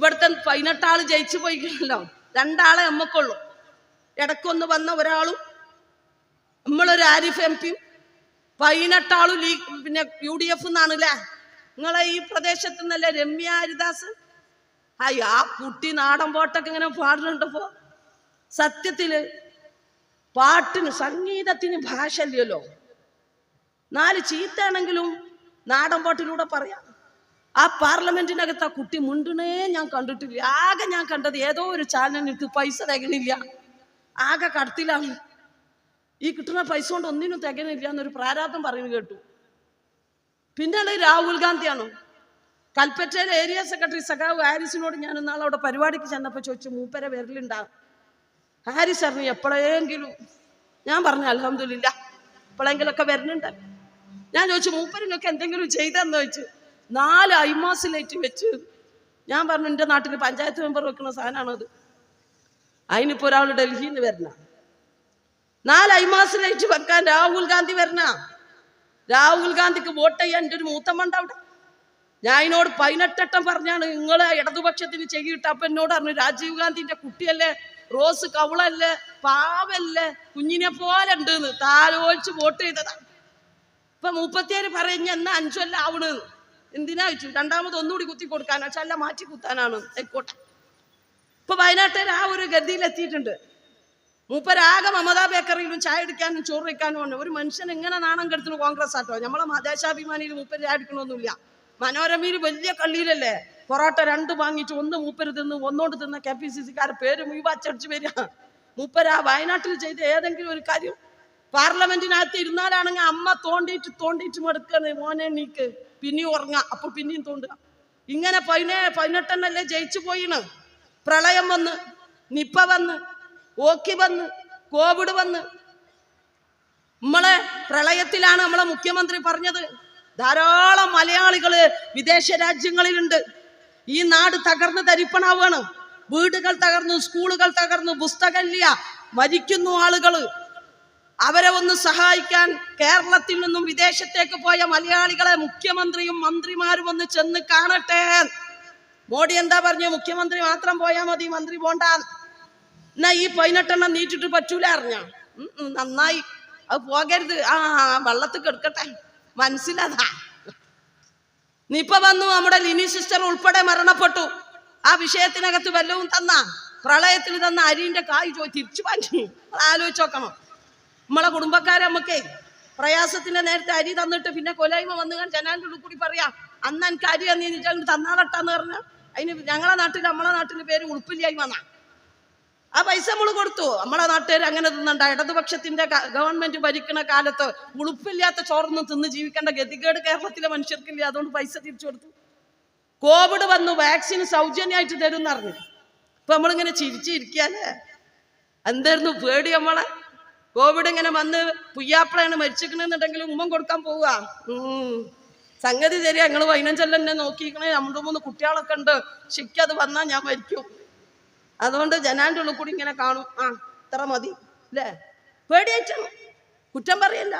ഇവിടുത്തെ പതിനെട്ടാൾ ജയിച്ചു പോയിക്കണല്ലോ. രണ്ടാളെ നമ്മക്കുള്ളൂ. ഇടക്കൊന്ന് വന്ന ഒരാളും നമ്മളൊരു ആരിഫ് എം പിയും പതിനെട്ടാളും ലീഗ് പിന്നെ യു ഡി എഫ് എന്നാണല്ലേ നിങ്ങളെ ഈ പ്രദേശത്ത് നിന്നല്ലേ രമ്യ ഹരിദാസ്? ആ ആ കുട്ടി നാടൻ പാട്ടൊക്കെ ഇങ്ങനെ പാടുന്നുണ്ടപ്പോ സത്യത്തിൽ പാട്ടിന് സംഗീതത്തിന് ഭാഷ ഇല്ലല്ലോ. നാല് ചീത്തയാണെങ്കിലും നാടൻ പാട്ടിലൂടെ പറയാം. ആ പാർലമെന്റിനകത്ത് ആ കുട്ടി മുണ്ടണേ ഞാൻ കണ്ടിട്ടില്ല. ആകെ ഞാൻ കണ്ടത് ഏതോ ഒരു ചാനലിന് എനിക്ക് പൈസ തികണില്ല ആകെ കടത്തിലാണ്. ഈ കിട്ടുന്ന പൈസ കൊണ്ട് ഒന്നിനും തികണില്ല എന്നൊരു പ്രാരാബ്ദം പറയുന്നു കേട്ടു. ഈ രാഹുൽ ഗാന്ധിയാണ്. കൽപ്പറ്റയിലെ ഏരിയ സെക്രട്ടറി സഖാവ് ഹാരിസിനോട് ഞാൻ ഇന്നാൾ അവിടെ പരിപാടിക്ക് ചെന്നപ്പോൾ ചോദിച്ചു മൂപ്പരെ വിരലുണ്ടാകും ഹാരിസ് അറിഞ്ഞു എപ്പോഴെങ്കിലും. ഞാൻ പറഞ്ഞു അലഹമില്ല എപ്പോഴെങ്കിലൊക്കെ വരുന്നുണ്ട്. ഞാൻ ചോദിച്ചു മൂപ്പരിനൊക്കെ എന്തെങ്കിലും ചെയ്തെന്ന് ചോദിച്ചു? നാല് ഐമാസിലേറ്റ് വെച്ച് ഞാൻ പറഞ്ഞു എന്റെ നാട്ടിൽ പഞ്ചായത്ത് മെമ്പർ വെക്കുന്ന സാധനമാണത് അതിനിപ്പോൾ ഒരാൾ ഡൽഹിയിൽ നിന്ന് വരണ. നാല് ഐമാസിലേറ്റ് വെക്കാൻ രാഹുൽ ഗാന്ധി വരണ. രാഹുൽ ഗാന്ധിക്ക് വോട്ട് ചെയ്യാൻ എന്റെ ഒരു മൂത്തമ്മണ്ട് അവിടെ. ഞാൻ അതിനോട് പതിനെട്ടെട്ടം പറഞ്ഞാണ് നിങ്ങൾ ഇടതുപക്ഷത്തിന് ചെയ്യിട്ട് അപ്പൊ എന്നോട് പറഞ്ഞു രാജീവ് ഗാന്ധിന്റെ കുട്ടിയല്ലേ റോസ് കവളല്ലേ പാവല്ലേ കുഞ്ഞിനെ പോലെ ഉണ്ടെന്ന് താലോലിച്ച് വോട്ട് ചെയ്തതാണ് ഇപ്പൊ മുപ്പത്തിയേഴ് പറഞ്ഞ എന്നാ അഞ്ചല്ല ആവണെന്ന്. എന്തിനാ വെച്ചു? രണ്ടാമത് ഒന്നുകൂടി കുത്തി കൊടുക്കാനാണ് ചല്ല മാറ്റി കുത്താനാണ്. ആയിക്കോട്ടെ. ഇപ്പൊ വയനാട്ടിൽ ആ ഒരു ഗതിയിലെത്തിയിട്ടുണ്ട് മൂപ്പരാകെ മമതാ ബേക്കറിയിലും ചായ എടുക്കാനും ചോറ് വയ്ക്കാനും ഉണ്ട് ഒരു മനുഷ്യൻ എങ്ങനെ നാണം കെടുത്തുന്നു കോൺഗ്രസ് ആട്ടോ? നമ്മളെ ദേശാഭിമാനിയിൽ മൂപ്പര് ചായ എടുക്കണമൊന്നുമില്ല മനോരമയിൽ വലിയ കള്ളിയിലല്ലേ? പൊറോട്ട രണ്ട് വാങ്ങിച്ച്. ഒന്ന് മൂപ്പര് തിന്ന് ഒന്നോണ്ട് തിന്ന കെ പി സി സിക്കാരെ പേര് മുഴുവച്ചടിച്ച് വരിക. മൂപ്പര് വയനാട്ടിൽ ചെയ്ത ഏതെങ്കിലും ഒരു കാര്യം? പാർലമെന്റിനകത്ത് ഇരുന്നാലാണെങ്കിൽ അമ്മ തോണ്ടിയിട്ട് തോണ്ടിയിട്ട് മടുക്കണേ. മോനെ നീക്ക് പിന്നെയും ഉറങ്ങാം. അപ്പൊ പിന്നെയും തോണ്ടുക ഇങ്ങനെ പതിനേ പതിനെട്ടെണ്ണല്ലേ ജയിച്ചു പോയിണ്. പ്രളയം വന്ന് നിപ്പ വന്ന് ഓക്കി വന്ന് കോവിഡ് വന്ന്. നമ്മളെ പ്രളയത്തിലാണ് നമ്മളെ മുഖ്യമന്ത്രി പറഞ്ഞത്. ധാരാളം മലയാളികൾ വിദേശ രാജ്യങ്ങളിലുണ്ട്. ഈ നാട് തകർന്ന് തരിപ്പണാവാണ്. വീടുകൾ തകർന്നു സ്കൂളുകൾ തകർന്നു പുസ്തകമില്ല മരിക്കുന്നു ആളുകൾ. അവരെ ഒന്ന് സഹായിക്കാൻ കേരളത്തിൽ നിന്നും വിദേശത്തേക്ക് പോയ മലയാളികളെ മുഖ്യമന്ത്രിയും മന്ത്രിമാരും ഒന്ന് ചെന്ന് കാണട്ടെ. മോഡി എന്താ പറഞ്ഞു? മുഖ്യമന്ത്രി മാത്രം പോയാൽ മതി മന്ത്രി പോണ്ട. എന്നാ ഈ പതിനെട്ടെണ്ണം നീറ്റിട്ട് പറ്റൂല അറിഞ്ഞ? നന്നായി. അത് പോകരുത്. ആ വള്ളത്തിൽ കെടുക്കട്ടെ. മനസ്സിലതാ. നിപ്പ വന്നു നമ്മുടെ ലിനി സിസ്റ്റർ ഉൾപ്പെടെ മരണപ്പെട്ടു. ആ വിഷയത്തിനകത്ത് വല്ലവും തന്ന? പ്രളയത്തിൽ തന്ന അരിന്റെ കായ് ചോദിച്ചു തിരിച്ചു പറ്റി ആലോചിച്ച് നോക്കണം. നമ്മളെ കുടുംബക്കാരെ നമുക്ക് പ്രയാസത്തിന്റെ നേരത്തെ അരി തന്നിട്ട് പിന്നെ കൊലായ്മ വന്നു കാണാൻ ജനാലിന്റെ ഉള്ളിൽ കൂടി പറയാം അന്ന് എനിക്ക് അരി തന്നിട്ട് തന്നാളട്ടാന്ന് പറഞ്ഞ അതിന് ഞങ്ങളെ നാട്ടിൽ നമ്മളെ നാട്ടിൽ പേര് ഉൾപ്പില്ലായ്മ എന്നാ. ആ പൈസ നമ്മൾ കൊടുത്തു. നമ്മളെ നാട്ടുകാർ അങ്ങനെ തിന്നണ്ട. ഇടതുപക്ഷത്തിന്റെ ഗവൺമെന്റ് ഭരിക്കുന്ന കാലത്ത് ഉളുപ്പില്ലാത്ത ചോറൊന്നും തിന്ന് ജീവിക്കേണ്ട ഗതികേട് കേരളത്തിലെ മനുഷ്യർക്കില്ല. അതുകൊണ്ട് പൈസ തിരിച്ചു കൊടുത്തു. കോവിഡ് വന്നു വാക്സിൻ സൗജന്യമായിട്ട് തരും എന്നറിഞ്ഞു ഇപ്പൊ നമ്മളിങ്ങനെ ചിരിച്ചിരിക്കാല്ലേ എന്തായിരുന്നു പേടി നമ്മളെ? കോവിഡ് ഇങ്ങനെ വന്ന് പുയ്യാപ്പിളയാണ് മരിച്ചിരിക്കണെന്നുണ്ടെങ്കിൽ ഉമ്മൻ കൊടുക്കാൻ പോവുക. സംഗതി ശരിയാ ഞങ്ങൾ പതിനഞ്ചല്ല എന്നെ നോക്കിയിരിക്കണേ. രണ്ടു മൂന്ന് കുട്ടികളൊക്കെ ഉണ്ട്. ശിക്കത് വന്നാൽ ഞാൻ മരിക്കും. അതുകൊണ്ട് ജനാന്റെ ഉള്ളിൽ കൂടി ഇങ്ങനെ കാണും. ആ ഇത്ര മതി. അല്ലേ പേടിയായിട്ടാണ് കുറ്റം പറയല്ല.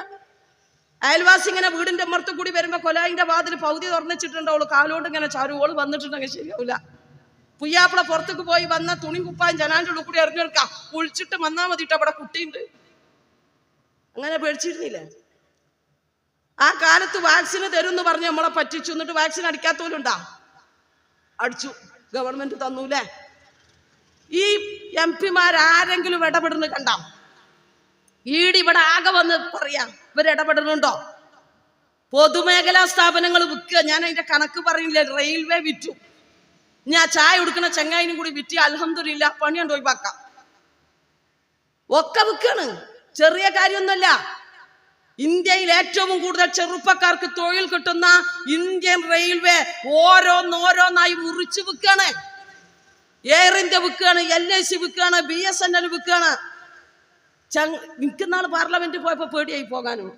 അയൽവാസി ഇങ്ങനെ വീടിന്റെ അമ്മർത്ത് കൂടി വരുമ്പോ കൊലായിന്റെ വാതിൽ പൗതി തുറന്നിച്ചിട്ടുണ്ട് കാലോണ്ട് ഇങ്ങനെ ചാരു. വന്നിട്ടുണ്ടെങ്കിൽ ശരിയാവില്ല പുയ്യാപ്പിള പുറത്തേക്ക് പോയി വന്ന തുണി കുപ്പായും ജനാന്റെ ഉള്ളിൽ കൂടി എറിഞ്ഞെടുക്കാം. കുളിച്ചിട്ട് വന്നാൽ മതിട്ട്. അവിടെ കുട്ടിയുണ്ട്. അങ്ങനെ പേടിച്ചിരുന്നില്ലേ? ആ കാലത്ത് വാക്സിന് തരും എന്ന് പറഞ്ഞ് നമ്മളെ പറ്റിച്ചു. എന്നിട്ട് വാക്സിൻ അടിക്കാത്തവരുണ്ടാ? അടിച്ചു. ഗവൺമെന്റ് തന്നൂലേ ഈ എം പിമാരാരെങ്കിലും ഇടപെടുന്നു കണ്ടാം? ഈടി ഇവിടെ ആകെ വന്ന് പറയാ ഇവർ ഇടപെടുന്നുണ്ടോ? പൊതുമേഖലാ സ്ഥാപനങ്ങൾ വിൽക്കുക. ഞാൻ അതിന്റെ കണക്ക് പറയുന്നില്ല റെയിൽവേ വിറ്റു. ഞാൻ ചായ കൊടുക്കുന്ന ചെങ്ങായിനും കൂടി വിറ്റി അലഹമില്ല പണിയുണ്ട് ഒഴിവാക്കാം. ഒക്കെ വിൽക്കാണ്. ചെറിയ കാര്യമൊന്നുമല്ല. ഇന്ത്യയിൽ ഏറ്റവും കൂടുതൽ ചെറുപ്പക്കാർക്ക് തൊഴിൽ കിട്ടുന്ന ഇന്ത്യൻ റെയിൽവേ ഓരോന്നോരോന്നായി മുറിച്ചു വിൽക്കാണ് എയർ ഇന്ത്യ വിൽക്കുകയാണ് എൽ ഐ സി വിൽക്കുകയാണ് ബി എസ് എൻ എൽ വിൽക്കുകയാണ്. നിൽക്കുന്നാൾ പാർലമെന്റിൽ പോയപ്പോൾ പേടിയായി പോകാനും.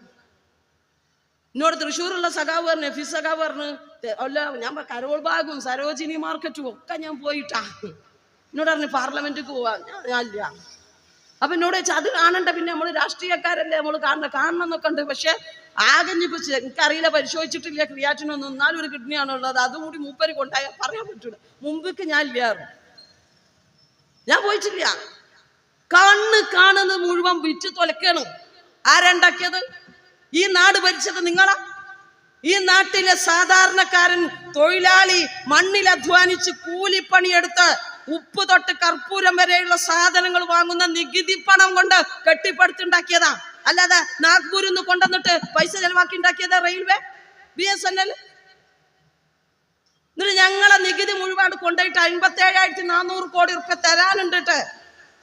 എന്നോട് തൃശ്ശൂരുള്ള സഖാവ് പറഞ്ഞു നഫീസ് സഖാവ് പറഞ്ഞു അല്ല ഞാൻ കരോൾ ബാഗും സരോജിനി മാർക്കറ്റും ഒക്കെ ഞാൻ പോയിട്ടാ. എന്നോട് പറഞ്ഞു പാർലമെന്റിൽ പോവാ. ഞാൻ ഇല്ല അപ്പൊ എന്നോട് ചോദിച്ചാൽ അത് കാണണ്ട പിന്നെ നമ്മൾ രാഷ്ട്രീയക്കാരല്ലേ നമ്മൾ കാണണം കാണണം എന്നൊക്കെ ഉണ്ട്. പക്ഷെ ആകെ ഇനിയിപ്പോ ചെ- എനിക്കറിയില്ല പരിശോധിച്ചിട്ടില്ല ക്രിയാറ്റിനൊന്നും എന്നാലും ഒരു കിഡ്നിയാണ് ഉള്ളത്. അതും കൂടി മൂപ്പര് കൊണ്ടായ പറയാൻ പറ്റൂല. മുമ്പേക്ക് ഞാൻ ഇല്ലായിരുന്നു. ഞാൻ പോയിട്ടില്ല. കണ്ണ് കാണുന്നത് മുഴുവൻ വിറ്റ് തൊലക്കണം. ആരുണ്ടാക്കിയത്? ഈ നാട് ഭരിച്ചത് നിങ്ങളാ? ഈ നാട്ടിലെ സാധാരണക്കാരൻ തൊഴിലാളി മണ്ണിൽ അധ്വാനിച്ച് കൂലിപ്പണിയെടുത്ത് ഉപ്പ് തൊട്ട് കർപ്പൂരം വരെയുള്ള സാധനങ്ങൾ വാങ്ങുന്ന നികുതി പണം കൊണ്ട് കെട്ടിപ്പടുത്തുണ്ടാക്കിയതാ. അല്ലാതെ നാഗ്പൂരിൽ നിന്ന് കൊണ്ടുവന്നിട്ട് പൈസ ചെലവാക്കി ഉണ്ടാക്കിയതാ railway B S N L. എന്നിട്ട് ഞങ്ങളെ നികുതി മുഴുവൻ കൊണ്ടുപോയിട്ട് അൻപത്തി ഏഴായിരത്തി നാനൂറ് കോടി റുപ്യ തരാനുണ്ടിട്ട്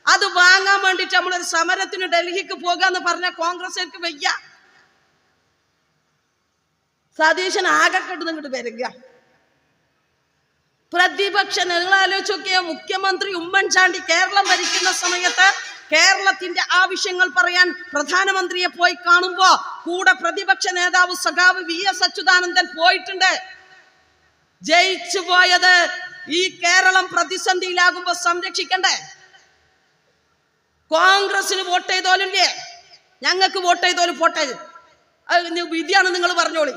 അത് വാങ്ങാൻ വേണ്ടിട്ട് നമ്മളൊരു സമരത്തിന് ഡൽഹിക്ക് പോകാന്ന് പറഞ്ഞ കോൺഗ്രസ്സുകാർക്ക് വയ്യ. സതീശൻ ആകെ കെട്ടുന്ന ഇങ്ങോട്ട് വരിക. പ്രതിപക്ഷ നിങ്ങൾ ആലോചിച്ച് നോക്കിയ മുഖ്യമന്ത്രി ഉമ്മൻചാണ്ടി കേരളം ഭരിക്കുന്ന സമയത്ത് കേരളത്തിന്റെ ആവശ്യങ്ങൾ പറയാൻ പ്രധാനമന്ത്രിയെ പോയി കാണുമ്പോ കൂടെ പ്രതിപക്ഷ നേതാവ് സഖാവ് വി എസ് അച്യുതാനന്ദൻ പോയിട്ടുണ്ട്. ജയിച്ചു പോയത് ഈ കേരളം പ്രതിസന്ധിയിലാകുമ്പോ സംരക്ഷിക്കണ്ടേ? കോൺഗ്രസിന് വോട്ട് ചെയ്തോലില്ലേ? ഞങ്ങൾക്ക് വോട്ട് ചെയ്തോലും പോട്ടെ. വിധിയാണ് നിങ്ങൾ പറഞ്ഞോളി.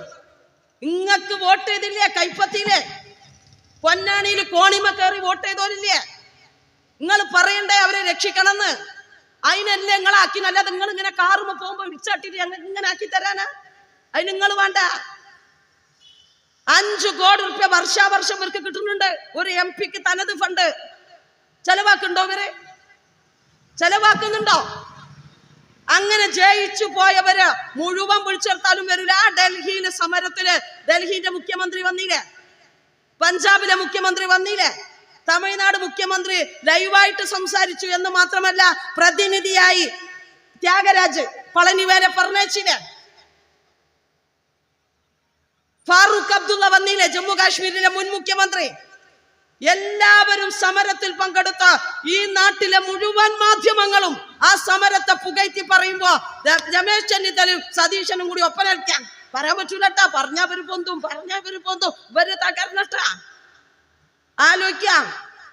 നിങ്ങൾക്ക് വോട്ട് ചെയ്തില്ലേ? കൈപ്പത്തിയിലെ പൊന്നാനിയിൽ കോണിമ കയറി വോട്ട് ചെയ്തോലില്ലേ നിങ്ങൾ പറയണ്ടേ അവരെ രക്ഷിക്കണമെന്ന്? അതിനല്ലേ നിങ്ങളാക്കി അല്ലാതെ നിങ്ങൾ ഇങ്ങനെ കാറുമ്പോ പോകുമ്പോ വിളിച്ചാട്ടിട്ട് ഞങ്ങൾ ഇങ്ങനെ ആക്കി തരാനാ? അതിന് നിങ്ങൾ വേണ്ട. അഞ്ചു കോടി റുപ്യ വർഷാവർഷം ഇവർക്ക് കിട്ടുന്നുണ്ട്. ഒരു എം പിക്ക് തനത് ഫണ്ട് ചെലവാക്കുണ്ടോ ഇവർ? ചെലവാക്കുന്നുണ്ടോ? അങ്ങനെ ജയിച്ചു പോയവര് മുഴുവൻ വിളിച്ചെടുത്താലും വരില്ല. ഡൽഹിയിലെ സമരത്തിൽ ഡൽഹിന്റെ മുഖ്യമന്ത്രി വന്നില്ലേ പഞ്ചാബിലെ മുഖ്യമന്ത്രി വന്നില്ലേ? തമിഴ്നാട് മുഖ്യമന്ത്രി ലൈവായിട്ട് സംസാരിച്ചു എന്ന് മാത്രമല്ല പ്രതിനിധിയായി ത്യാഗരാജ് പളനി വരെ പറഞ്ഞേച്ചില്ലേ ഫാറൂഖ് അബ്ദുള്ള വന്നില്ലേ ജമ്മു കാശ്മീരിലെ മുൻ മുഖ്യമന്ത്രി? എല്ലാവരും സമരത്തിൽ പങ്കെടുത്ത ഈ നാട്ടിലെ മുഴുവൻ മാധ്യമങ്ങളും ആ സമരത്തെ പുകഴ്ത്തി പറയുമ്പോ രമേശ് ചെന്നിത്തലയും സതീശനും കൂടി ഒപ്പനടിക്കാം പറയാൻ പറ്റൂലട്ടാ. പറഞ്ഞവര് പൊന്തും പറഞ്ഞവര് പൊന്തും. ഇവർ തകർന്നട്ടാ.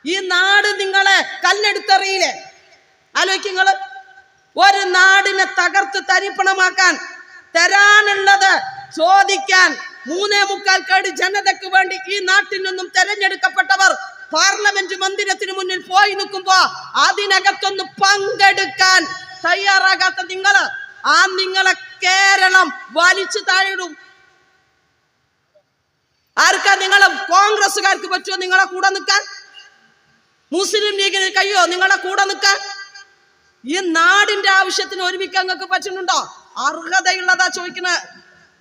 ഈ നാട് നിങ്ങളെ കല്ലെടുത്തറിയില്ലേ? ആലോചിക്ക നിങ്ങൾ ഒരു നാടിനെ തകർത്ത് തരിപ്പണമാക്കാൻ തരാനുള്ളത് ചോദിക്കാൻ മൂന്നേ മുക്കാൽ കോടി ജനതയ്ക്ക് വേണ്ടി ഈ നാട്ടിൽ നിന്നും തെരഞ്ഞെടുക്കപ്പെട്ടവർ പാർലമെന്റ് മന്ദിരത്തിന് മുന്നിൽ പോയി നിൽക്കുമ്പോ അതിനകത്തൊന്ന് പങ്കെടുക്കാൻ തയ്യാറാകാത്ത നിങ്ങൾ ആ നിങ്ങളെ കേരളം വലിച്ചു താഴിടും ആർക്കാ നിങ്ങളെ കോൺഗ്രസ്സുകാർക്ക് പറ്റുമോ നിങ്ങളെ കൂടെ നിൽക്കാൻ? മുസ്ലിം ലീഗിന് കഴിയോ നിങ്ങളെ കൂടെ നിൽക്കാൻ? ഈ നാടിന്റെ ആവശ്യത്തിന് ഒരുമിക്കാൻ നിങ്ങൾക്ക് പറ്റുന്നുണ്ടോ? അർഹതയുള്ളതാ ചോദിക്കുന്നത്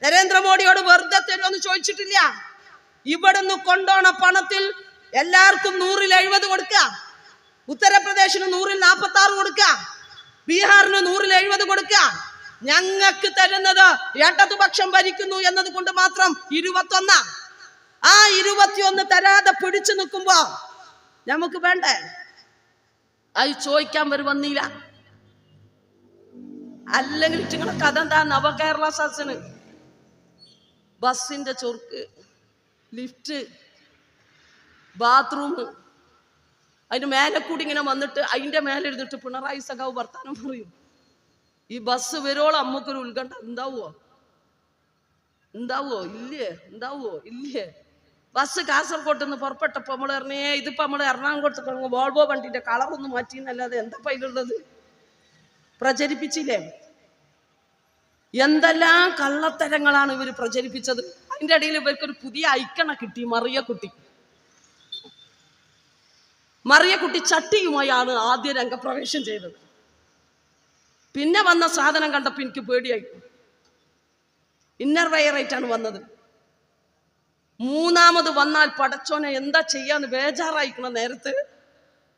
നരേന്ദ്രമോദിയോട് വെറുതെ തരുമെന്ന് ചോദിച്ചിട്ടില്ല. ഇവിടുന്ന് കൊണ്ടോണ പണത്തിൽ എല്ലാവർക്കും നൂറിൽ എഴുപത് കൊടുക്കുക. ഉത്തർപ്രദേശിന് നൂറിൽ നാൽപ്പത്തി ആറ് കൊടുക്കുക. ബീഹാറിന് നൂറിൽ എഴുപത് കൊടുക്കുക. ഞങ്ങൾക്ക് തരുന്നത് ഇടതുപക്ഷം ഭരിക്കുന്നു എന്നത് കൊണ്ട് മാത്രം ഇരുപത്തൊന്ന. ആ ഇരുപത്തിയൊന്ന് തരാതെ പിടിച്ചു നിൽക്കുമ്പോ നമുക്ക് വേണ്ടേ? അത് ചോദിക്കാൻ വരും വന്നില്ല. അല്ലെങ്കിൽ നിങ്ങളെ കഥ എന്താ നവകേരള സദസ്സിന് ബസ്സിന്റെ ചുർക്ക് ലിഫ്റ്റ് ബാത്റൂം. അതിന് മേലെ കൂടി ഇങ്ങനെ വന്നിട്ട് അതിന്റെ മേലെ എഴുതിട്ട് പിണറായി സഖാവ് വർത്താനം പറയും. ഈ ബസ് വരുവോളം അമ്മക്കൊരു ഉത്കണ്ഠ. ഉണ്ടാവുമോ ഉണ്ടാവുമോ ഇല്ലേ? ഉണ്ടാവുമോ ഇല്ലേ? ബസ് കാസർഗോട്ട് നിന്ന് പുറപ്പെട്ടപ്പോ നമ്മൾ പറഞ്ഞേ ഇതിപ്പോ നമ്മൾ എറണാകുളത്ത് വോൾവോ വണ്ടിന്റെ കളറൊന്ന് മാറ്റി എന്നല്ലാതെ എന്താ അതിലുള്ളത്? പ്രചരിപ്പിച്ചില്ലേ? എന്തെല്ലാം കള്ളത്തരങ്ങളാണ് ഇവർ പ്രചരിപ്പിച്ചത്. അതിന്റെ ഇടയിൽ ഇവർക്കൊരു പുതിയ ഐക്കണ കിട്ടി മറിയ കുട്ടി. മറിയക്കുട്ടി മറിയക്കുട്ടി ചട്ടിയുമായാണ് ആദ്യ രംഗപ്രവേശം ചെയ്തത്. പിന്നെ വന്ന സാധനം കണ്ടപ്പോൾ എനിക്ക് പേടിയായി. ഇന്നർ വയറായിട്ടാണ് വന്നത്. മൂന്നാമത് വന്നാൽ പടച്ചോനെ എന്താ ചെയ്യാന്ന് ബേജാറായിക്കണ നേരത്ത്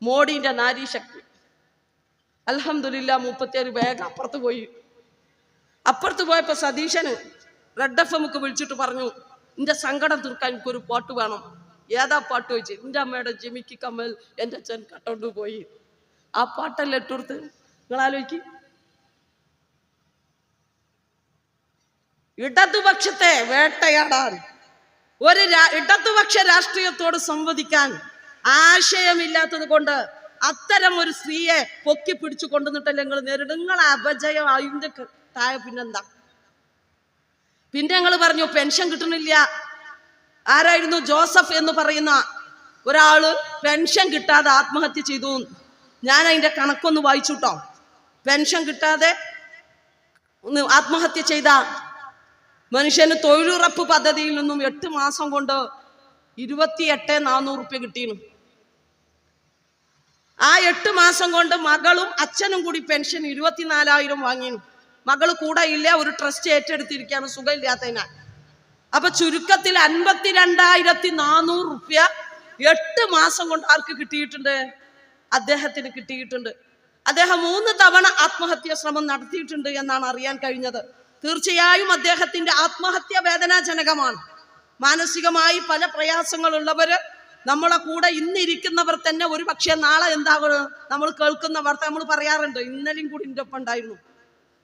മോഡിന്റെ നാരീശക്തി അലഹമില്ല മുപ്പത്തിയേഴ് വേഗം അപ്പുറത്ത് പോയി. അപ്പുറത്ത് പോയപ്പോൾ സതീശന് റെഡ് എഫ് എമ്മക്ക് വിളിച്ചിട്ട് പറഞ്ഞു എന്റെ സങ്കടം തീർക്കാൻ എനിക്കൊരു പാട്ട് വേണം. ഏതാ പാട്ട് വെച്ച് എന്റെ അമ്മയുടെ ജിമിക്ക് കമ്മൽ എന്റെ അച്ഛൻ കട്ടോണ്ട് പോയി. ആ പാട്ടല്ലേ ഇട്ടുകൊടുത്ത് നിങ്ങൾ ആലോചിക്ക് ഇടതുപക്ഷത്തെ വേട്ടയാടാൻ ഒരു ഇടതുപക്ഷ രാഷ്ട്രീയത്തോട് സംവദിക്കാൻ ആശയമില്ലാത്തത് കൊണ്ട് അത്തരം ഒരു സ്ത്രീയെ പൊക്കി പിടിച്ചു കൊണ്ടുവന്നിട്ടല്ലേ നിങ്ങൾ നേരിടും നിങ്ങൾ അപജയം അതിന്റെ താഴെ പിന്നെന്താ? പിന്നെ ഞങ്ങൾ പറഞ്ഞു പെൻഷൻ കിട്ടണില്ല. ആരായിരുന്നു? ജോസഫ് എന്ന് പറയുന്ന ഒരാൾ പെൻഷൻ കിട്ടാതെ ആത്മഹത്യ ചെയ്തു. ഞാൻ അതിന്റെ കണക്കൊന്ന് വായിച്ചുട്ടോ. പെൻഷൻ കിട്ടാതെ ആത്മഹത്യ ചെയ്ത മനുഷ്യന് തൊഴിലുറപ്പ് പദ്ധതിയിൽ നിന്നും എട്ട് മാസം കൊണ്ട് ഇരുപത്തിയെട്ട് നാനൂറ് റുപ്യ കിട്ടിയിരുന്നു ആ എട്ട് മാസം കൊണ്ട് മകളും അച്ഛനും കൂടി പെൻഷൻ ഇരുപത്തിനാലായിരം വാങ്ങിയിരുന്നു മകൾ കൂടെ ഇല്ല ഒരു ട്രസ്റ്റ് ഏറ്റെടുത്തിരിക്കുകയാണ് സുഖമില്ലാത്തതിനാൽ. അപ്പൊ ചുരുക്കത്തിൽ അൻപത്തിരണ്ടായിരത്തി നാനൂറ് റുപ്യ എട്ട് മാസം കൊണ്ട് ആർക്ക് കിട്ടിയിട്ടുണ്ട്? അദ്ദേഹത്തിന് കിട്ടിയിട്ടുണ്ട്. അദ്ദേഹം മൂന്ന് തവണ ആത്മഹത്യാ ശ്രമം നടത്തിയിട്ടുണ്ട് എന്നാണ് അറിയാൻ കഴിഞ്ഞത്. തീർച്ചയായും അദ്ദേഹത്തിന്റെ ആത്മഹത്യ വേദനാജനകമാണ്. മാനസികമായി പല പ്രയാസങ്ങളുള്ളവർ നമ്മളെ കൂടെ ഇന്നിരിക്കുന്നവർ തന്നെ ഒരു പക്ഷേ നാളെ എന്താകും? നമ്മൾ കേൾക്കുന്ന വാർത്ത നമ്മൾ പറയാറുണ്ട് ഇന്നലെയും കൂടി എന്റെ ഒപ്പം ഉണ്ടായിരുന്നു.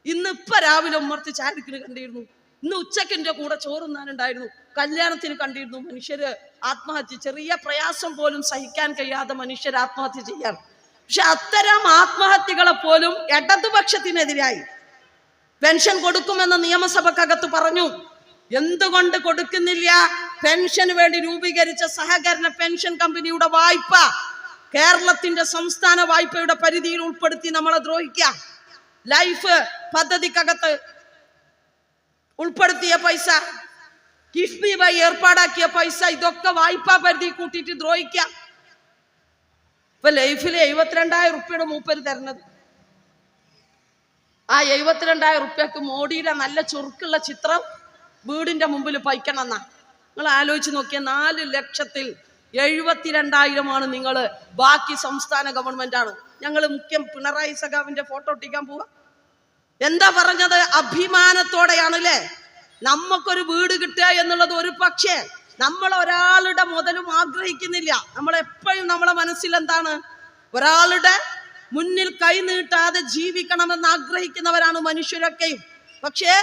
ഇന്ന് ഇപ്പൊ രാവിലെ ഉമ്മർത്തി ചാരിക്കിന് കണ്ടിരുന്നു. ഇന്ന് ഉച്ചയ്ക്ക് എന്റെ കൂടെ ചോറുന്നാനുണ്ടായിരുന്നു കല്യാണത്തിന് കണ്ടിരുന്നു മനുഷ്യര് ആത്മഹത്യ ചെറിയ പ്രയാസം പോലും സഹിക്കാൻ കഴിയാതെ മനുഷ്യർ ആത്മഹത്യ ചെയ്യാറ്. പക്ഷെ അത്തരം ആത്മഹത്യകളെ പോലും ഇടതുപക്ഷത്തിനെതിരായി. പെൻഷൻ കൊടുക്കുമെന്ന് നിയമസഭക്കകത്ത് പറഞ്ഞു. എന്തുകൊണ്ട് കൊടുക്കുന്നില്ല? പെൻഷന് വേണ്ടി രൂപീകരിച്ച സഹകരണ പെൻഷൻ കമ്പനിയുടെ വായ്പ കേരളത്തിന്റെ സംസ്ഥാന വായ്പയുടെ പരിധിയിൽ ഉൾപ്പെടുത്തി നമ്മളെ ദ്രോഹിക്കാം. ലൈഫ് പദ്ധതിക്കകത്ത് ഉൾപ്പെടുത്തിയ പൈസ കിഫ്ബി വഴി ഏർപ്പാടാക്കിയ പൈസ ഇതൊക്കെ വായ്പാ പരിധി കൂട്ടിയിട്ട് ദ്രോഹിക്കാം. ഇപ്പൊ ലൈഫിൽ എഴുപത്തിരണ്ടായിരം റുപ്യയുടെ മൂപ്പര് തരുന്നത് ആ എഴുപത്തിരണ്ടായിരം റുപ്യക്ക് മോഡിയുടെ നല്ല ചുറുക്കുള്ള ചിത്രം വീടിന്റെ മുമ്പിൽ പൈക്കണം എന്നാ നിങ്ങൾ ആലോചിച്ച് നോക്കിയ നാല് ലക്ഷത്തിൽ എഴുപത്തിരണ്ടായിരമാണ് നിങ്ങൾ ബാക്കി സംസ്ഥാന ഗവൺമെന്റ് ആണ് ഞങ്ങൾ മുഖ്യം പിണറായി സഖാവിന്റെ ഫോട്ടോ ഒട്ടിക്കാൻ പോവാ. എന്താ പറഞ്ഞത്? അഭിമാനത്തോടെയാണ് അല്ലേ നമുക്കൊരു വീട് കിട്ടുക എന്നുള്ളത് ഒരു പക്ഷേ നമ്മൾ ഒരാളുടെ മുതലും ആഗ്രഹിക്കുന്നില്ല. നമ്മൾ എപ്പോഴും നമ്മളെ മനസ്സിൽ എന്താണ്? ഒരാളുടെ മുന്നിൽ കൈനീട്ടാതെ ജീവിക്കണമെന്ന് ആഗ്രഹിക്കുന്നവരാണ് മനുഷ്യരൊക്കെയും. പക്ഷേ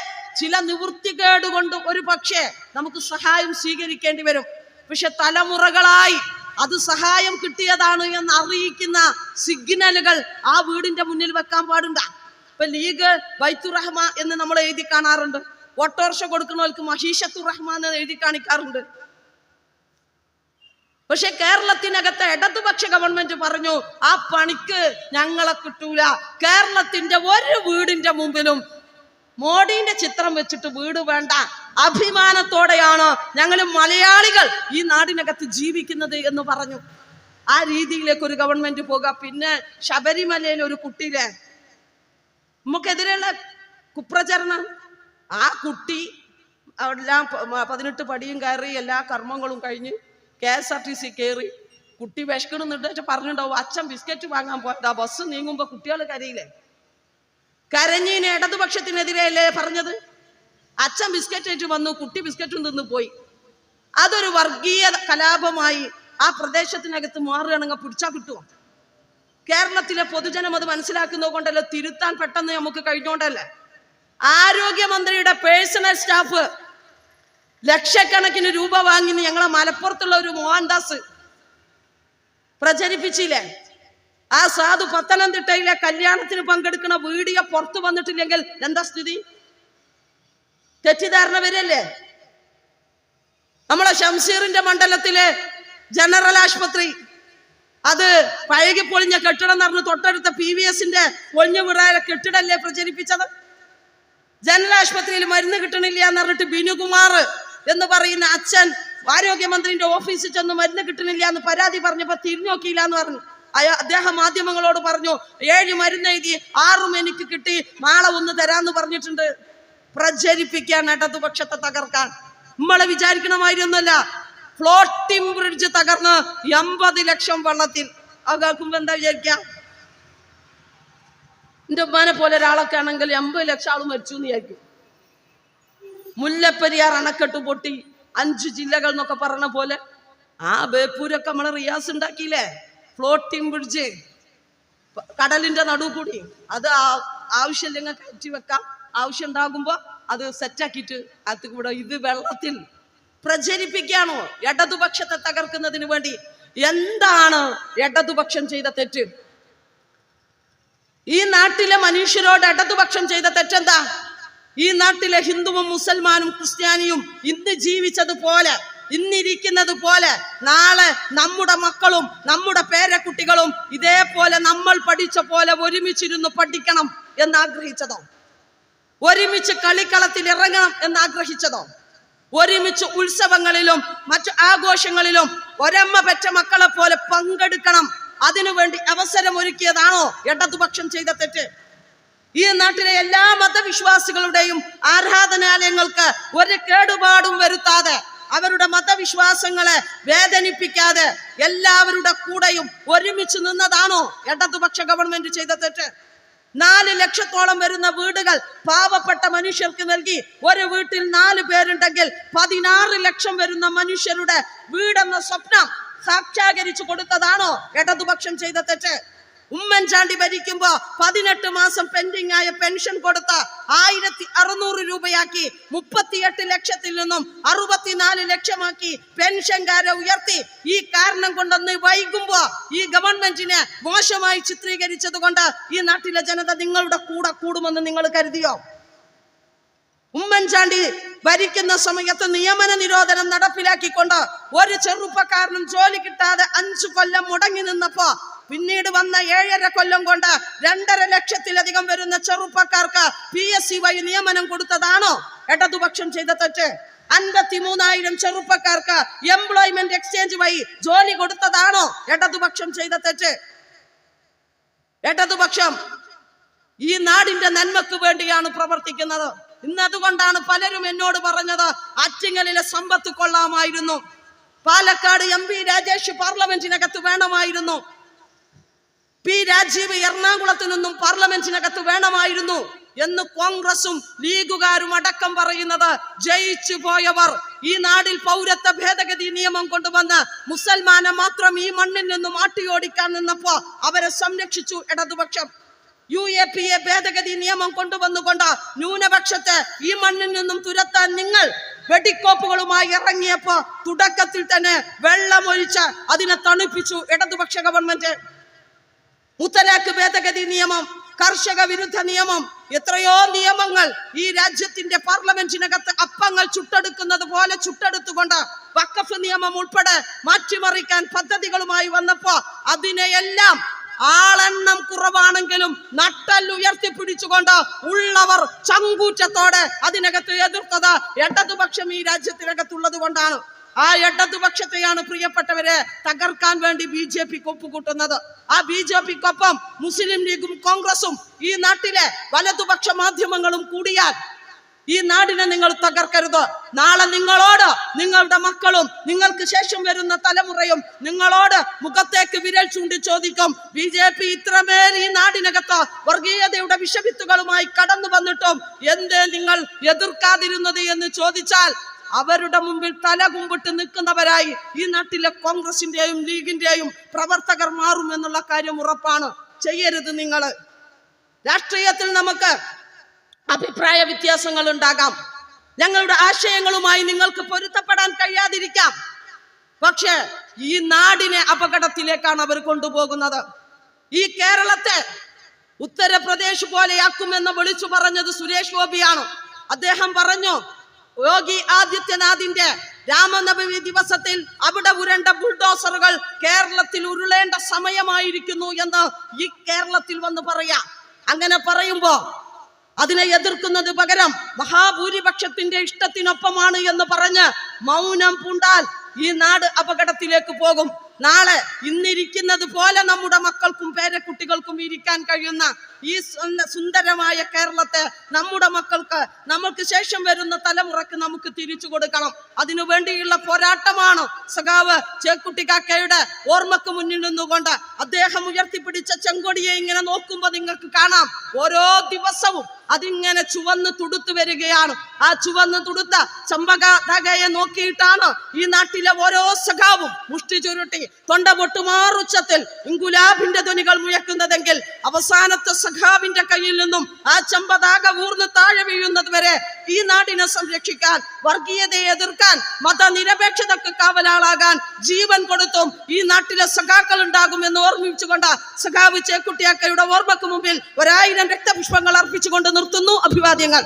ചില നിവൃത്തികേട് കൊണ്ട് ഒരു പക്ഷേ നമുക്ക് സഹായം സ്വീകരിക്കേണ്ടി വരും. പക്ഷെ തലമുറകളായി അത് സഹായം കിട്ടിയതാണ് എന്ന് അറിയിക്കുന്ന സിഗ്നലുകൾ ആ വീടിന്റെ മുന്നിൽ വെക്കാൻ പാടുണ്ട. ഇപ്പൊ ലീഗ് ബൈത്തുറഹ്മ എന്ന് നമ്മൾ എഴുതി കാണാറുണ്ട്. ഓട്ടോർഷ കൊടുക്കുന്നവർക്ക് മഹീഷത്തുറഹ്മ എന്ന് എഴുതി കാണിക്കാറുണ്ട്. പക്ഷെ കേരളത്തിനകത്തെ ഇടതുപക്ഷ ഗവൺമെന്റ് പറഞ്ഞു ആ പണിക്ക് ഞങ്ങളെ കിട്ടൂല. കേരളത്തിന്റെ ഒരു വീടിന്റെ മുമ്പിലും മോഡിന്റെ ചിത്രം വെച്ചിട്ട് വീട് വേണ്ട. അഭിമാനത്തോടെയാണ് ഞങ്ങൾ മലയാളികൾ ഈ നാടിനകത്ത് ജീവിക്കുന്നത് എന്ന് പറഞ്ഞു. ആ രീതിയിലേക്ക് ഒരു ഗവൺമെന്റ് പോകുക. പിന്നെ ശബരിമലയിൽ ഒരു കുട്ടിയിലെ നമുക്കെതിരെയുള്ള കുപ്രചരണം. ആ കുട്ടി എല്ലാം പതിനെട്ട് പടിയും കയറി എല്ലാ കർമ്മങ്ങളും കഴിഞ്ഞ് K S R T C കയറി കുട്ടി വിശക്കണമെന്നിട്ട് പറഞ്ഞിട്ടുണ്ടാവും. അച്ഛൻ ബിസ്ക്കറ്റ് വാങ്ങാൻ പോയതാ ബസ് നീങ്ങുമ്പോ കുട്ടികൾ കരയില്ലേ? കരഞ്ഞീന് ഇടതുപക്ഷത്തിനെതിരെയല്ലേ പറഞ്ഞത്? അച്ഛൻ ബിസ്ക്കറ്റ് ആയിട്ട് വന്നു. കുട്ടി ബിസ്ക്കറ്റും തിന്നു പോയി. അതൊരു വർഗീയ കലാപമായി ആ പ്രദേശത്തിനകത്ത് മാറുകയാണെങ്കിൽ പിടിച്ചാൽ കിട്ടുമോ കേരളത്തിലെ പൊതുജനം അത് മനസ്സിലാക്കുന്നത് കൊണ്ടല്ലോ തിരുത്താൻ പെട്ടെന്ന് നമുക്ക് കഴിഞ്ഞോണ്ടല്ലേ? ആരോഗ്യമന്ത്രിയുടെ പേഴ്സണൽ സ്റ്റാഫ് ലക്ഷക്കണക്കിന് രൂപ വാങ്ങി ഞങ്ങളെ മലപ്പുറത്തുള്ള ഒരു മോഹൻദാസ് പ്രചരിപ്പിച്ചില്ലേ? ആ സാധു പത്തനംതിട്ടയിലെ കല്യാണത്തിന് പങ്കെടുക്കുന്ന വീഡിയോ പുറത്തു വന്നിട്ടില്ലെങ്കിൽ എന്താ സ്ഥിതി? തെറ്റിദ്ധാരണ വരല്ലേ? നമ്മളെ ഷംസീറിന്റെ മണ്ഡലത്തിലെ ജനറൽ ആശുപത്രി. അത് പഴകി പൊളിഞ്ഞ കെട്ടിടം നടന്ന് തൊട്ടടുത്ത പി വി എസിന്റെ പൊളിഞ്ഞു വിടായ കെട്ടിടല്ലേ പ്രചരിപ്പിച്ചത്? ജനറൽ ആശുപത്രിയിൽ മരുന്ന് കിട്ടണില്ല എന്ന് പറഞ്ഞിട്ട് ബിനുകുമാർ എന്ന് പറയുന്ന അച്ഛൻ ആരോഗ്യമന്ത്രിന്റെ ഓഫീസിൽ ചെന്ന് മരുന്ന് കിട്ടുന്നില്ല എന്ന് പരാതി പറഞ്ഞപ്പോ തിരിഞ്ഞു നോക്കിയില്ല എന്ന് പറഞ്ഞു. അയാ അദ്ദേഹം മാധ്യമങ്ങളോട് പറഞ്ഞു ഏഴ് മരുന്ന് എഴുതി ആറും എനിക്ക് കിട്ടി നാളെ ഒന്ന് തരാന്ന് പറഞ്ഞിട്ടുണ്ട്. പ്രചരിപ്പിക്കാൻ ഇടതുപക്ഷത്തെ തകർക്കാൻ. നമ്മളെ വിചാരിക്കണമായിരുന്നല്ല ഫ്ലോട്ടിംഗ് ബ്രിഡ്ജ് തകർന്ന് എൺപത് ലക്ഷം വെള്ളത്തിൽ. അത് എന്താ വിചാരിക്കാം? എന്റെ ഉമ്മാനെ പോലെ ഒരാളൊക്കെ ആണെങ്കിൽ എൺപത് ലക്ഷം ആൾ മരിച്ചു എന്ന് വിചാരിക്കും. മുല്ലപ്പെരിയാർ അണക്കെട്ട് പൊട്ടി അഞ്ച് ജില്ലകൾ എന്നൊക്കെ പറഞ്ഞ പോലെ ആ ബേപ്പൂരൊക്കെ നമ്മൾ റിയാസ് ഉണ്ടാക്കിയില്ലേ? Floating bridge. കടലിന്റെ നടു കൂടി. അത് ആവശ്യമില്ലെങ്കിൽ കയറ്റി വെക്കാം. ആവശ്യം ഉണ്ടാകുമ്പോ അത് സെറ്റാക്കിയിട്ട് അത് കൂടെ ഇത് വെള്ളത്തിൽ പ്രചരിപ്പിക്കുകയാണോ? ഇടതുപക്ഷത്തെ തകർക്കുന്നതിന് വേണ്ടി എന്താണ് ഇടതുപക്ഷം ചെയ്ത തെറ്റ്? ഈ നാട്ടിലെ മനുഷ്യരോട് ഇടതുപക്ഷം ചെയ്ത തെറ്റെന്താ? ഈ നാട്ടിലെ ഹിന്ദുവും മുസൽമാനും ക്രിസ്ത്യാനിയും ഇന്ന് ജീവിച്ചതുപോലെ ഇന്നിരിക്കുന്നത് പോലെ നാളെ നമ്മുടെ മക്കളും നമ്മുടെ പേരക്കുട്ടികളും ഇതേപോലെ നമ്മൾ പഠിച്ച പോലെ ഒരുമിച്ചിരുന്ന് പഠിക്കണം എന്ന് ആഗ്രഹിച്ചതോ ഒരുമിച്ച് കളിക്കളത്തിൽ ഇറങ്ങണം എന്ന് ആഗ്രഹിച്ചതോ ഒരുമിച്ച് ഉത്സവങ്ങളിലും മറ്റു ആഘോഷങ്ങളിലും ഒരമ്മ പെറ്റ മക്കളെ പോലെ പങ്കെടുക്കണം. അതിനുവേണ്ടി അവസരം ഒരുക്കിയതാണോ ഇടതുപക്ഷം ചെയ്ത തെറ്റ്. ഈ നാട്ടിലെ എല്ലാ മതവിശ്വാസികളുടെയും ആരാധനാലയങ്ങൾക്ക് ഒരു കേടുപാടും വരുത്താതെ അവരുടെ മതവിശ്വാസങ്ങളെ വേദനിപ്പിക്കാതെ എല്ലാവരുടെ കൂടെയും ഒരുമിച്ച് നിന്നതാണോ ഇടതുപക്ഷ ഗവൺമെന്റ് ചെയ്ത തെറ്റ്? നാല് ലക്ഷത്തോളം വരുന്ന വീടുകൾ പാവപ്പെട്ട മനുഷ്യർക്ക് നൽകി. ഒരു വീട്ടിൽ നാല് പേരുണ്ടെങ്കിൽ പതിനാറ് ലക്ഷം വരുന്ന മനുഷ്യരുടെ വീടെന്ന സ്വപ്നം സാക്ഷാകരിച്ചു കൊടുത്തതാണോ ഇടതുപക്ഷം ചെയ്ത തെറ്റ്? ഉമ്മൻചാണ്ടി ഭരിക്കുമ്പോ പതിനെട്ട് മാസം പെൻഡിങ് ആയ പെൻഷൻ കൊടുത്ത ആയിരത്തി അറുന്നൂറ് രൂപയാക്കി മുപ്പത്തിയെട്ട് ലക്ഷത്തിൽ നിന്നും അറുപത്തിനാല് ലക്ഷമാക്കി പെൻഷൻകാരെ ഉയർത്തി. ഈ കാരണം കൊണ്ടൊന്ന് വൈകുമ്പോ ഈ ഗവൺമെന്റിനെ മോശമായി ചിത്രീകരിച്ചത് കൊണ്ട് ഈ നാട്ടിലെ ജനത നിങ്ങളുടെ കൂടെ കൂടുമെന്ന് നിങ്ങൾ കരുതിയോ? ഉമ്മൻചാണ്ടി ഭരിക്കുന്ന സമയത്ത് നിയമന നിരോധനം നടപ്പിലാക്കിക്കൊണ്ട് ഒരു ചെറുപ്പക്കാരനും ജോലി കിട്ടാതെ അഞ്ചു കൊല്ലം മുടങ്ങി നിന്നപ്പോ പിന്നീട് വന്ന ഏഴര കൊല്ലം കൊണ്ട് രണ്ടര ലക്ഷത്തിലധികം വരുന്ന ചെറുപ്പക്കാർക്ക് പി എസ് സി വഴി നിയമനം കൊടുത്തതാണോ? ഇടതുപക്ഷം ചെയ്ത തെറ്റ്. അൻപത്തി മൂന്നായിരം ചെറുപ്പക്കാർക്ക് എംപ്ലോയ്മെന്റ് എക്സ്ചേഞ്ച് വഴി ജോലി കൊടുത്തതാണോ? ഇടതുപക്ഷം ചെയ്ത തെറ്റ്. ഇടതുപക്ഷം ഈ നാടിന്റെ നന്മക്ക് വേണ്ടിയാണ് പ്രവർത്തിക്കുന്നത്. ഇന്നതുകൊണ്ടാണ് പലരും എന്നോട് പറഞ്ഞത് ആറ്റിങ്ങലിലെ സമ്പത്ത് കൊള്ളാമായിരുന്നു. പാലക്കാട് എം പി രാജേഷ് പാർലമെന്റിനകത്ത് വേണമായിരുന്നു. പി രാജീവ് എറണാകുളത്ത് നിന്നും പാർലമെന്റിനകത്ത് വേണമായിരുന്നു എന്ന് കോൺഗ്രസും ലീഗുകാരും അടക്കം പറയുന്നത് ജയിച്ചു പോയവർ. ഈ നാടിൽ പൗരത്വ ഭേദഗതി നിയമം കൊണ്ടുവന്ന് മുസൽമാനെ മാത്രം ഈ മണ്ണിൽ നിന്നും ആട്ടിയോടിക്കാൻ നിന്നപ്പോ അവരെ സംരക്ഷിച്ചു ഇടതുപക്ഷം. യു എ പി എ ഭേദഗതി നിയമം കൊണ്ടുവന്നുകൊണ്ട് ന്യൂനപക്ഷത്തെ ഈ മണ്ണിൽ നിന്നും തുരത്താൻ നിങ്ങൾ വെടിക്കോപ്പുകളുമായി ഇറങ്ങിയപ്പോ തുടക്കത്തിൽ തന്നെ വെള്ളമൊഴിച്ച് അതിനെ തണുപ്പിച്ചു ഇടതുപക്ഷ ഗവൺമെന്റ്. മുത്തലാഖ് ഭേദഗതി നിയമം കർഷക വിരുദ്ധ നിയമം എത്രയോ നിയമങ്ങൾ ഈ രാജ്യത്തിന്റെ പാർലമെന്റിനകത്ത് അപ്പങ്ങൾ ചുട്ടെടുക്കുന്നത് പോലെ ചുട്ടെടുത്തുകൊണ്ട് വക്കഫ് നിയമം ഉൾപ്പെടെ മാറ്റിമറിക്കാൻ പദ്ധതികളുമായി വന്നപ്പോ അതിനെയെല്ലാം ആളെണ്ണം കുറവാണെങ്കിലും നട്ടല്ലുയർത്തി പിടിച്ചുകൊണ്ട് ഉള്ളവർ ചങ്കൂറ്റത്തോടെ അതിനകത്ത് എതിർത്തത് ഇടതുപക്ഷം ഈ രാജ്യത്തിനകത്തുള്ളത് കൊണ്ടാണ്. ആ ഇടതുപക്ഷത്തെയാണ് പ്രിയപ്പെട്ടവരെ തകർക്കാൻ വേണ്ടി ബി ജെ പിക്ക് ഒപ്പുകൂട്ടുന്നത് ആ ബി ജെ പിക്കൊപ്പം മുസ്ലിം ലീഗും കോൺഗ്രസും ഈ നാട്ടിലെ വലതുപക്ഷ മാധ്യമങ്ങളും കൂടിയാൽ ഈ നാടിനെ നിങ്ങൾ തകർക്കരുത്. നാളെ നിങ്ങളോട് നിങ്ങളുടെ മക്കളും നിങ്ങൾക്ക് ശേഷം വരുന്ന തലമുറയും നിങ്ങളോട് മുഖത്തേക്ക് വിരൽ ചൂണ്ടി ചോദിക്കും ബി ജെ പി ഇത്രമേൽ ഈ നാടിനകത്ത് വർഗീയതയുടെ വിഷവിത്തുകളുമായി കടന്നു വന്നിട്ടും എന്തേ നിങ്ങൾ എതിർക്കാതിരുന്നത്? എന്ന് ചോദിച്ചാൽ അവരുടെ മുമ്പിൽ തല കുമ്പിട്ട് നിൽക്കുന്നവരായി ഈ നാട്ടിലെ കോൺഗ്രസിന്റെയും ലീഗിന്റെയും പ്രവർത്തകർ മാറും എന്നുള്ള കാര്യം ഉറപ്പാണ്. ചെയ്യരുത് നിങ്ങൾ രാഷ്ട്രീയത്തിൽ നമുക്ക് അഭിപ്രായ വ്യത്യാസങ്ങൾ ഉണ്ടാകാം. ഞങ്ങളുടെ ആശയങ്ങളുമായി നിങ്ങൾക്ക് പൊരുത്തപ്പെടാൻ കഴിയാതിരിക്കാം. പക്ഷേ ഈ നാടിനെ അപകടത്തിലേക്കാണ് അവർ കൊണ്ടുപോകുന്നത്. ഈ കേരളത്തെ ഉത്തർപ്രദേശ് പോലെയാക്കുമെന്ന് വിളിച്ചു പറഞ്ഞത് സുരേഷ് ഗോപിയാണ്. അദ്ദേഹം പറഞ്ഞു യോഗി ആദിത്യനാഥിന്റെ രാമനവമി ദിവസത്തിൽ അവിടെ ഉരണ്ട ബുൾഡോസറുകൾ കേരളത്തിൽ ഉരുളേണ്ട സമയമായിരിക്കുന്നു എന്ന് ഈ കേരളത്തിൽ വന്ന് പറയാ. അങ്ങനെ പറയുമ്പോ അതിനെ എതിർക്കുന്നത് പകരം മഹാഭൂരിപക്ഷത്തിന്റെ ഇഷ്ടത്തിനൊപ്പമാണ് എന്ന് പറഞ്ഞ് മൗനം പൂണ്ടാൽ ഈ നാട് അപകടത്തിലേക്ക് പോകും. നാളെ ഇന്നിരിക്കുന്നത് പോലെ നമ്മുടെ മക്കൾക്കും പേരക്കുട്ടികൾക്കും ഇരിക്കാൻ കഴിയുന്ന ഈ സുന്ദരമായ കേരളത്തെ നമ്മുടെ മക്കൾക്ക് നമുക്ക് ശേഷം വരുന്ന തലമുറയ്ക്ക് നമുക്ക് തിരിച്ചു കൊടുക്കണം. അതിനു വേണ്ടിയുള്ള പോരാട്ടമാണ് സഖാവ് ചേക്കുട്ടി കാക്കയുടെ ഓർമ്മക്ക് മുന്നിൽ നിന്നുകൊണ്ട് അദ്ദേഹം ഉയർത്തിപ്പിടിച്ച ചെങ്കൊടിയെ ഇങ്ങനെ നോക്കുമ്പോൾ നിങ്ങൾക്ക് കാണാം. ഓരോ ദിവസവും അതിങ്ങനെ ചുവന്ന് തുടുത്തു വരികയാണ്. ആ ചുവന്ന് തുടുത്ത ചമ്പകയെ നോക്കിയിട്ടാണ് ഈ നാട്ടിലെ ഓരോ സഖാവും മുഷ്ടി ചുരുട്ടി തൊണ്ട പൊട്ടുമാറുച്ചത്തിൽ ഇങ്കുലാബിന്റെ ധ്വനികൾ മുഴക്കുന്നതെങ്കിൽ അവസാനത്തെ സഖാവിന്റെ കയ്യിൽ നിന്നും ആ ചമ്പതാക ഊർന്ന് താഴെ വീഴുന്നത് വരെ ഈ നാടിനെ സംരക്ഷിക്കാൻ വർഗീയതയെ എതിർക്കാൻ മതനിരപേക്ഷതക്ക് കാവലാളാകാൻ ജീവൻ കൊടുത്തും ഈ നാട്ടിലെ സഖാക്കൾ ഉണ്ടാകുമെന്ന് ഓർമ്മിച്ചുകൊണ്ട് സഖാവ് ചേക്കുട്ടിയാക്കയുടെ ഓർമ്മക്ക് മുമ്പിൽ ഒരായിരം രക്തപുഷ്പങ്ങൾ അർപ്പിച്ചുകൊണ്ട് നിർത്തുന്നു അഭിവാദ്യങ്ങൾ.